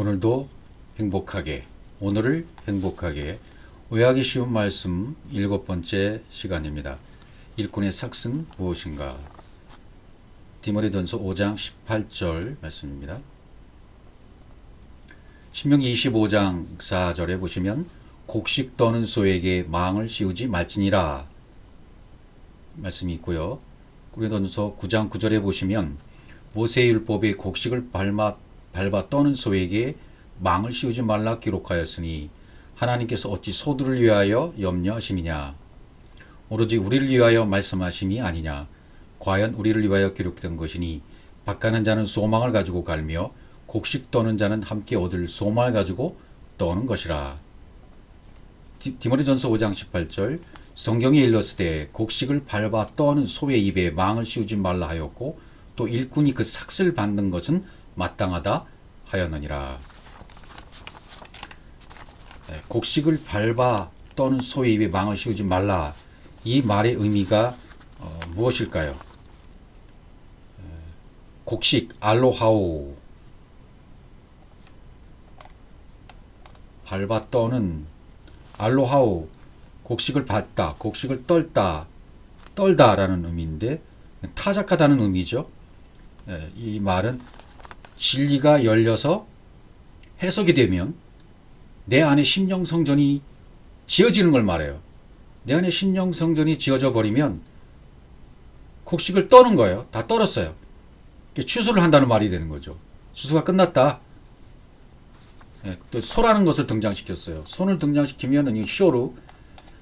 오늘도 행복하게, 오늘을 행복하게 오해하기 쉬운 말씀 일곱 번째 시간입니다. 일꾼의 삭은 무엇인가? 디모데전서 5장 18절 말씀입니다. 신명기 25장 4절에 보시면 곡식 떠는 소에게 망을 씌우지 말지니라 말씀이 있고요. 고린도전서 9장 9절에 보시면 모세의 율법에 곡식을 밟아, 밟아 떠는 소에게 망을 씌우지 말라 기록하였으니 하나님께서 어찌 소들을 위하여 염려하심이냐? 오로지 우리를 위하여 말씀하심이 아니냐? 과연 우리를 위하여 기록된 것이니 밭가는 자는 소망을 가지고 갈며 곡식 떠는 자는 함께 얻을 소망을 가지고 떠는 것이라. 디- 디모데전서 5장 18절 성경에 일렀을 곡식을 밟아 떠는 소의 입에 망을 씌우지 말라 하였고 또 일꾼이 그 삭슬 받는 것은 마땅하다 하였느니라. 네, 곡식을 밟아 떠는 소의 입에 망을 씌우지 말라. 이 말의 의미가 어, 무엇일까요? 에, 곡식 알로하오 밟아 떠는 알로하오 곡식을 받다, 곡식을 떨다, 떨다라는 의미인데 타작하다는 의미죠. 예, 이 말은 진리가 열려서 해석이 되면 내 안에 심령 성전이 지어지는 걸 말해요. 내 안에 심령 성전이 지어져 버리면 곡식을 떠는 거예요. 다 떨었어요. 추수를 한다는 말이 되는 거죠. 추수가 끝났다. 예, 또 소라는 것을 등장시켰어요. 손을 등장시키면 이 쇼로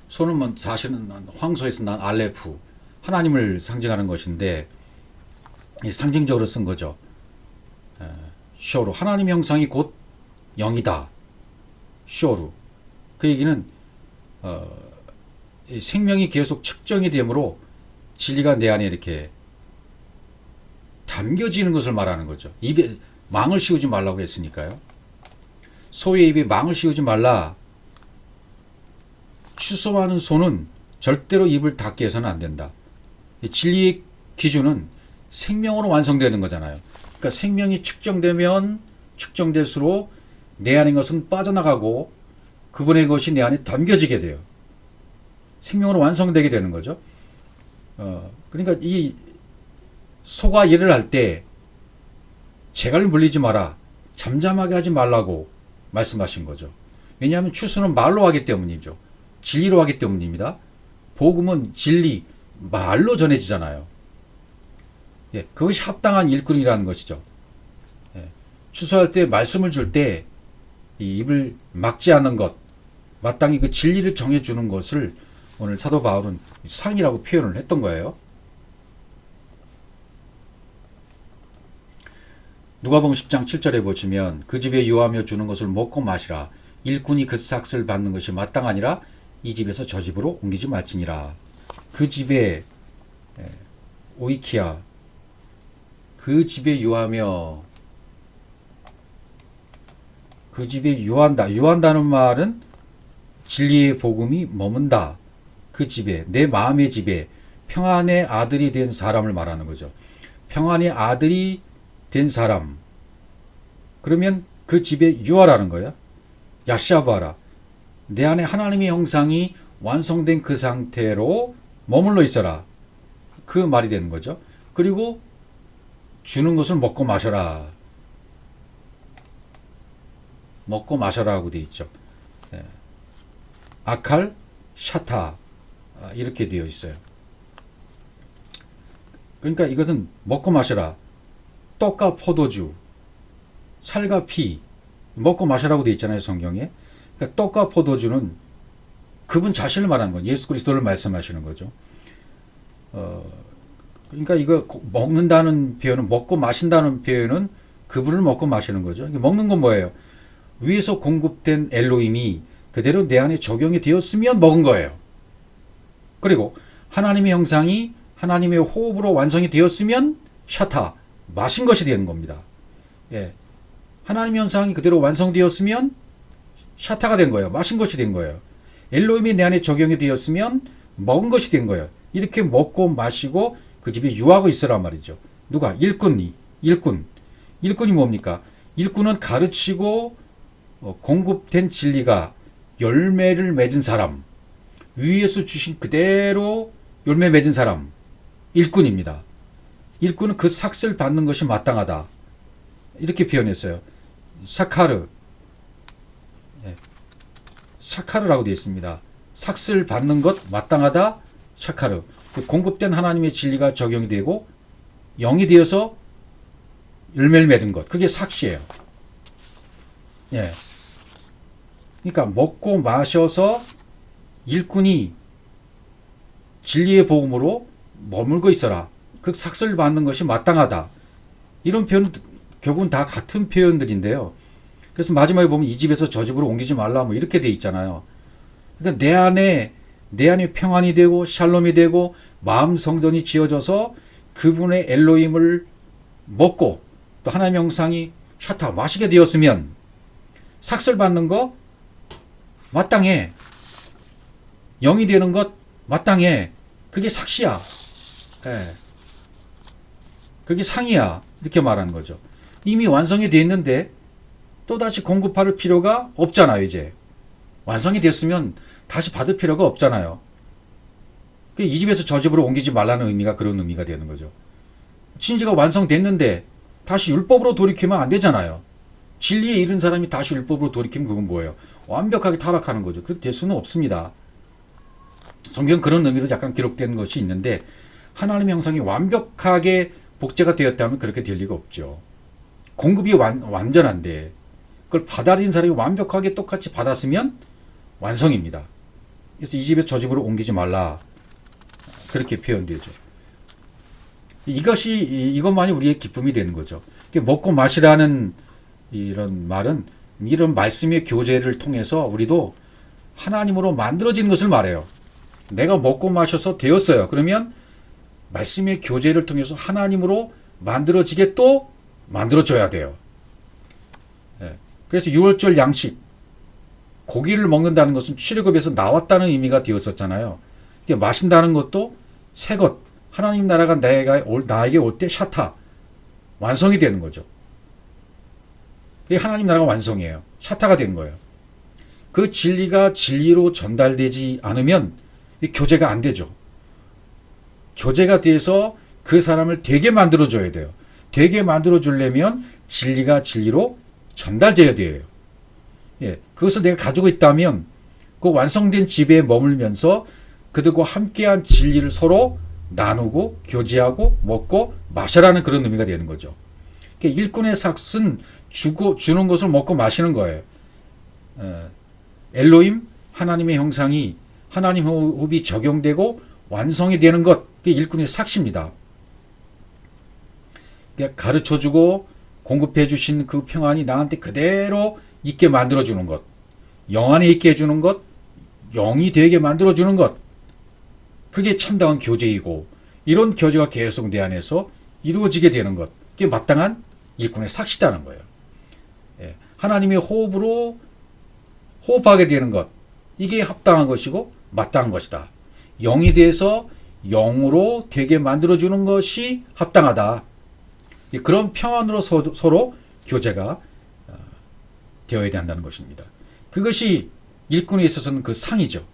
소는 뭐 사실은 황소에서 난 알레프 하나님을 상징하는 것인데 이 상징적으로 쓴 거죠. 에, 쇼로 하나님 형상이 곧 영이다. 쇼로 그 얘기는 어, 이 생명이 계속 측정이 되므로 진리가 내 안에 이렇게 담겨지는 것을 말하는 거죠. 입에 망을 씌우지 말라고 했으니까요. 소의 입에 망을 씌우지 말라. 취소하는 소는 절대로 입을 닫게 해서는 안 된다. 이 진리의 기준은 생명으로 완성되는 거잖아요. 그러니까 생명이 측정되면 측정될수록 내 안의 것은 빠져나가고 그분의 것이 내 안에 담겨지게 돼요. 생명으로 완성되게 되는 거죠. 어, 그러니까 이 소가 일을 할 때 재갈 물리지 마라. 잠잠하게 하지 말라고 말씀하신 거죠. 왜냐하면 추수는 말로 하기 때문이죠. 진리로 하기 때문입니다. 복음은 진리, 말로 전해지잖아요. 예, 그것이 합당한 일꾼이라는 것이죠. 예, 추수할 때 말씀을 줄때이 입을 막지 않는 것, 마땅히 그 진리를 정해주는 것을 오늘 사도 바울은 상이라고 표현을 했던 거예요. 누가복음 10장 7절에 보시면 그 집에 유하며 주는 것을 먹고 마시라 일꾼이 그 삭을 받는 것이 마땅하니라 이 집에서 저 집으로 옮기지 말지니라 그 집에 에, 오이키아 그 집에 유하며 그 집에 유한다 유한다는 말은 진리의 복음이 머문다 그 집에 내 마음의 집에 평안의 아들이 된 사람을 말하는 거죠 평안의 아들이 된 사람. 그러면 그 집에 유하라는 거야. 야샤바라. 내 안에 하나님의 형상이 완성된 그 상태로 머물러 있어라. 그 말이 되는 거죠. 그리고 주는 것을 먹고 마셔라. 먹고 마셔라고 돼 있죠. 예. 아칼, 샤타 아, 이렇게 되어 있어요. 그러니까 이것은 먹고 마셔라. 떡과 포도주, 살과 피 먹고 마시라고 돼 있잖아요 성경에. 그러니까 떡과 포도주는 그분 자신을 말하는 거, 예수 그리스도를 말씀하시는 거죠. 어, 그러니까 이거 고- 먹는다는 표현은 먹고 마신다는 표현은 그분을 먹고 마시는 거죠. 먹는 건 뭐예요? 위에서 공급된 엘로힘이 그대로 내 안에 적용이 되었으면 먹은 거예요. 그리고 하나님의 형상이 하나님의 호흡으로 완성이 되었으면 샤타 마신 것이 되는 겁니다. 예. 하나님 현상이 그대로 완성되었으면 샤타가 된 거예요. 마신 것이 된 거예요. 엘로힘이 내 안에 적용이 되었으면 먹은 것이 된 거예요. 이렇게 먹고 마시고 그 집에 유하고 있으란 말이죠. 누가? 일꾼이. 일꾼. 일꾼이 뭡니까? 일꾼은 가르치고 어, 공급된 진리가 열매를 맺은 사람, 위에서 주신 그대로 열매 맺은 사람, 일꾼입니다. 일꾼은 그 삭슬 받는 것이 마땅하다. 이렇게 표현했어요. 사카르. 예. 사카르라고 되어 있습니다. 삭슬 받는 것 마땅하다. 샤카르. 그 공급된 하나님의 진리가 적용이 되고 영이 되어서 열매를 맺은 것. 그게 삭시예요. 예. 그러니까 먹고 마셔서 일꾼이 진리의 복음으로 머물고 있어라. 그 삭슬 받는 것이 마땅하다. 이런 표현은 결국은 다 같은 표현들인데요. 그래서 마지막에 보면 이 집에서 저 집으로 옮기지 말라 뭐 이렇게 돼 있잖아요. 그러니까 내 안에 내 안에 평안이 되고 샬롬이 되고 마음 성전이 지어져서 그분의 엘로힘을 먹고 또 하나님의 형상이 샤타 마시게 되었으면 삭슬 받는 거 마땅해. 영이 되는 것 마땅해. 그게 삭시야. 예. 그게 상이야. 이렇게 말하는 거죠. 이미 완성이 돼 있는데 또다시 공급할 필요가 없잖아요, 이제. 완성이 됐으면 다시 받을 필요가 없잖아요. 그이 집에서 저 집으로 옮기지 말라는 의미가 그런 의미가 되는 거죠. 진리가 완성됐는데 다시 율법으로 돌이키면 안 되잖아요. 진리에 이른 사람이 다시 율법으로 돌이키면 그건 뭐예요? 완벽하게 타락하는 거죠. 그렇게 될 수는 없습니다. 성경 그런 의미로 약간 기록된 것이 있는데 하나님의 형상이 완벽하게 복제가 되었다면 그렇게 될 리가 없죠. 공급이 완, 완전한데 그걸 받아들인 사람이 완벽하게 똑같이 받았으면 완성입니다. 그래서 이 집에 저 집으로 옮기지 말라. 그렇게 표현되죠. 이것이 이- 이것만이 우리의 기쁨이 되는 거죠. 먹고 마시라는 이런 말은 이런 말씀의 교제를 통해서 우리도 하나님으로 만들어지는 것을 말해요. 내가 먹고 마셔서 되었어요. 그러면 말씀의 교제를 통해서 하나님으로 만들어지게 또 만들어줘야 돼요. 예. 그래서 6월절 양식 고기를 먹는다는 것은 출애굽에서 나왔다는 의미가 되었었잖아요. 이게 마신다는 것도 새 것, 하나님 나라가 내가 올, 나에게 올 때 샤타 완성이 되는 거죠. 그게 하나님 나라가 완성이에요. 샤타가 된 거예요. 그 진리가 진리로 전달되지 않으면 이 교제가 안 되죠. 교제가 돼서 그 사람을 되게 만들어 줘야 돼요. 되게 만들어 주려면 진리가 진리로 전달돼야 돼요. 예. 그것을 내가 가지고 있다면 그 완성된 집에 머물면서 그들과 함께한 진리를 서로 나누고 교제하고 먹고 마셔라는 그런 의미가 되는 거죠. 그러니까 일꾼의 삭은 주고 주는 것을 먹고 마시는 거예요. 어, 엘로임 하나님의 형상이 하나님 호흡이 적용되고 완성이 되는 것 그게 일꾼의 삭시입니다. 그러니까 가르쳐주고 공급해 주신 그 평안이 나한테 그대로 있게 만들어 주는 것, 영 안에 있게 해주는 것, 영이 되게 만들어 주는 것, 그게 참다운 교제이고 이런 교제가 계속 내 안에서 이루어지게 되는 것, 그게 마땅한 일꾼의 삭시다는 거예요. 예, 하나님의 호흡으로 호흡하게 되는 것, 이게 합당한 것이고 마땅한 것이다. 영이 돼서 영으로 되게 만들어주는 것이 합당하다. 이 그런 평안으로 서, 서로 교제가 어, 되어야 된다는 것입니다. 그것이 일꾼에 있어서는 그 상이죠.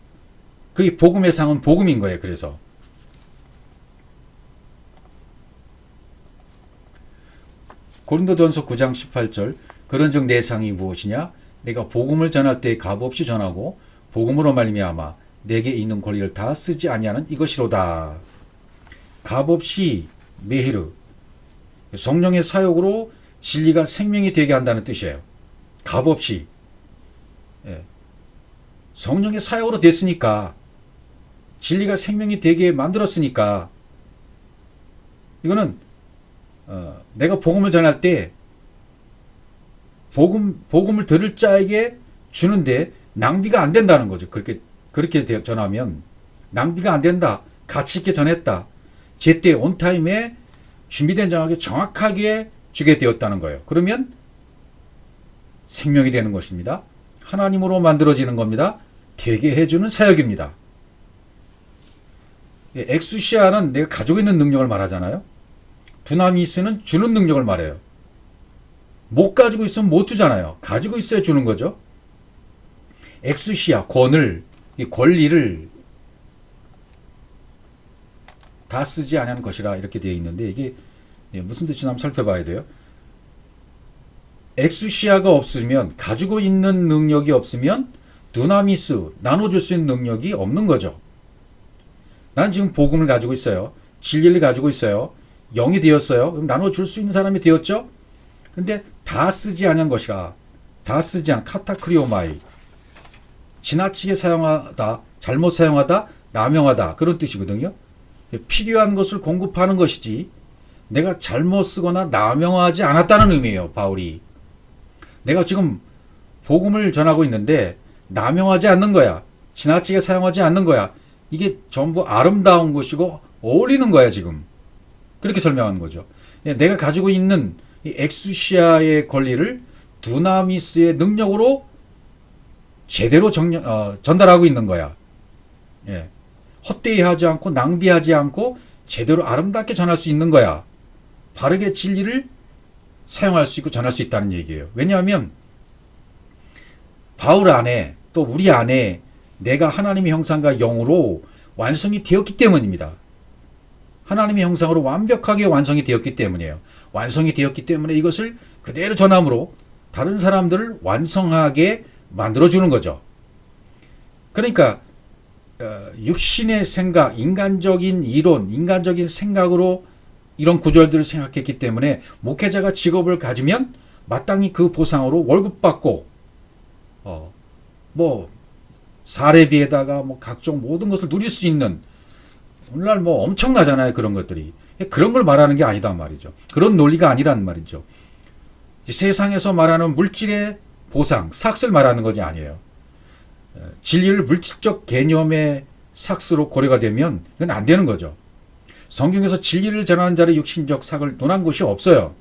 그 복음의 상은 복음인 거예요. 그래서 고린도전서 9장 18절 그런즉 내 상이 무엇이냐 내가 복음을 전할 때 값없이 전하고 복음으로 말미암아 내게 있는 권리를 다 쓰지 아니하는 이것이로다. 값없이 메히르 성령의 사역으로 진리가 생명이 되게 한다는 뜻이에요. 값없이 예. 성령의 사역으로 됐으니까 진리가 생명이 되게 만들었으니까 이거는 어, 내가 복음을 전할 때 복음 복음을 들을 자에게 주는데 낭비가 안 된다는 거죠. 그렇게 그렇게 되- 전하면 낭비가 안 된다. 가치 있게 전했다. 제때 온 타임에 준비된 장하게 정확하게 주게 되었다는 거예요. 그러면 생명이 되는 것입니다. 하나님으로 만들어지는 겁니다. 되게 해주는 사역입니다. 예, 엑수시아는 내가 가지고 있는 능력을 말하잖아요. 두나미스는 주는 능력을 말해요. 못 가지고 있으면 못 주잖아요. 가지고 있어야 주는 거죠. 엑스시아 권을 이 권리를 다 쓰지 않은 것이라 이렇게 되어 있는데 이게 예, 무슨 뜻인지 한번 살펴봐야 돼요. 엑스시아가 없으면 가지고 있는 능력이 없으면 두나미스 나눠줄 수 있는 능력이 없는 거죠. 나는 지금 복음을 가지고 있어요. 진리를 가지고 있어요. 영이 되었어요. 그럼 나눠줄 수 있는 사람이 되었죠. 근데 다 쓰지 않은 것이라 다 쓰지 않은 카타크리오마이 지나치게 사용하다 잘못 사용하다 남용하다 그런 뜻이거든요. 필요한 것을 공급하는 것이지 내가 잘못 쓰거나 남용하지 않았다는 의미예요. 바울이 내가 지금 복음을 전하고 있는데 남용하지 않는 거야. 지나치게 사용하지 않는 거야. 이게 전부 아름다운 것이고 어울리는 거야 지금. 그렇게 설명하는 거죠. 예, 내가 가지고 있는 이 엑수시아의 권리를 두나미스의 능력으로 제대로 정려, 어, 전달하고 있는 거야. 예. 헛되이 하지 않고 낭비하지 않고 제대로 아름답게 전할 수 있는 거야. 바르게 진리를 사용할 수 있고 전할 수 있다는 얘기예요. 왜냐하면 바울 안에 또 우리 안에 내가 하나님의 형상과 영으로 완성이 되었기 때문입니다. 하나님의 형상으로 완벽하게 완성이 되었기 때문이에요. 완성이 되었기 때문에 이것을 그대로 전함으로 다른 사람들을 완성하게 만들어주는 거죠. 그러니까 어, 육신의 생각, 인간적인 이론, 인간적인 생각으로 이런 구절들을 생각했기 때문에 목회자가 직업을 가지면 마땅히 그 보상으로 월급 받고 어, 뭐 사례비에다가 뭐 각종 모든 것을 누릴 수 있는 오늘날 뭐 엄청나잖아요 그런 것들이. 그런 걸 말하는 게 아니단 말이죠. 그런 논리가 아니란 말이죠. 이 세상에서 말하는 물질의 보상 삭스를 말하는 것이 아니에요. 어, 진리를 물질적 개념의 삭스로 고려가 되면 그건 안 되는 거죠. 성경에서 진리를 전하는 자의 육신적 삭을 논한 곳이 없어요.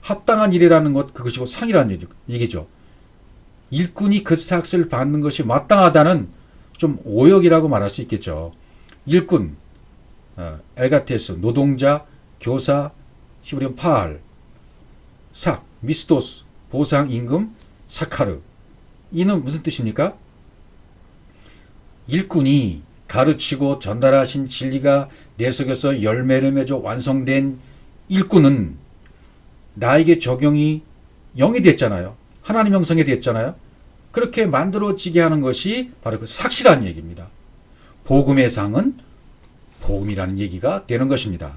합당한 일이라는 것 그것이고 상이라는 얘기- 얘기죠 일꾼이 그 삭스를 받는 것이 마땅하다는 좀 오역이라고 말할 수 있겠죠. 일꾼, 어, 엘가테스, 노동자, 교사, 히브리어 파알, 삭, 미스토스, 보상, 임금, 사카르. 이는 무슨 뜻입니까? 일꾼이 가르치고 전달하신 진리가 내 속에서 열매를 맺어 완성된 일꾼은 나에게 적용이 영이 됐잖아요. 하나님 형성이 됐잖아요. 그렇게 만들어지게 하는 것이 바로 그 삭시라는 얘기입니다. 복음의 상은 복음이라는 얘기가 되는 것입니다.